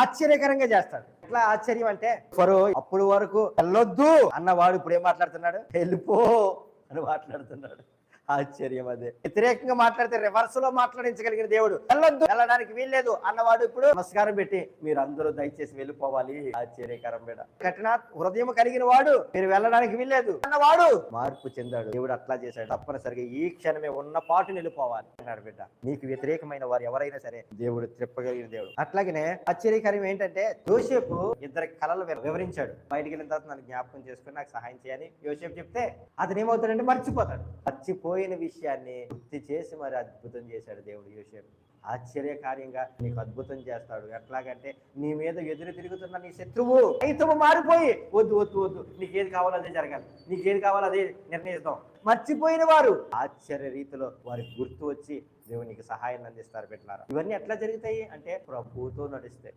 ఆశ్చర్యకరంగా చేస్తాడు. ఎట్లా ఆశ్చర్యం అంటే అప్పుడు వరకు వెళ్ళొద్దు అన్నవాడు ఇప్పుడు ఏం మాట్లాడుతున్నాడు? వెళ్ళిపో అని మాట్లాడుతున్నాడు. ఆశ్చర్యం అదే. వ్యతిరేకంగా మాట్లాడితే రివర్స్లో మాట్లాడించగలిగిన దేవుడు. వెళ్ళొద్దు. వెళ్ళడానికి వీల్లేదు. అన్నవాడు ఇప్పుడు నమస్కారం పెట్టి మీరు అందరూ దయచేసి వెళ్ళిపోవాలి. ఆశ్చర్యకరం బిడ కఠిన హృదయం కలిగిన వాడు మీరు వెళ్ళడానికి వీల్లేదు. అన్నవాడు మార్పు చెందాడు. దేవుడు అట్లా చేశాడు. తప్పనిసరిగా ఈ క్షణమే ఉన్న పాటు నిలిపోవాలి అన్నాడు బిడ్డ. నీకు వ్యతిరేకమైన వారు ఎవరైనా సరే దేవుడు త్రిప్పగలిగిన దేవుడు. అట్లాగనే ఆశ్చర్యకరం ఏంటంటే యోసేపు ఇద్దరి కళలు వివరించాడు. బయటికి వెళ్ళిన తర్వాత నన్ను జ్ఞాపకం చేసుకుని నాకు సహాయం చేయని యోసేపు చెప్తే అతను ఏమవుతాడంటే మర్చిపోతాడు. మర్చిపోయిన విషయాన్ని గుర్తు చేసి మరి అద్భుతం చేశాడు దేవుడు యోసేపు. ఆశ్చర్యకార్యంగా నీకు అద్భుతం చేస్తాడు. ఎట్లాగంటే నీ మీద ఎదురు తిరుగుతున్న నీ శత్రువు రైతువు మారిపోయి వద్దు వద్దు వద్దు నీకేది కావాలో అదే జరగాలి. నీకేది కావాలో అదే నిర్ణయిస్తాం మర్చిపోయిన వారు. ఆశ్చర్య రీతిలో వారికి గుర్తు వచ్చి దేవునికి సహాయాన్ని అందిస్తారు పెట్టినారు ఇవన్నీ ఎట్లా జరుగుతాయి? అంటే ప్రభుతో నడిస్తే.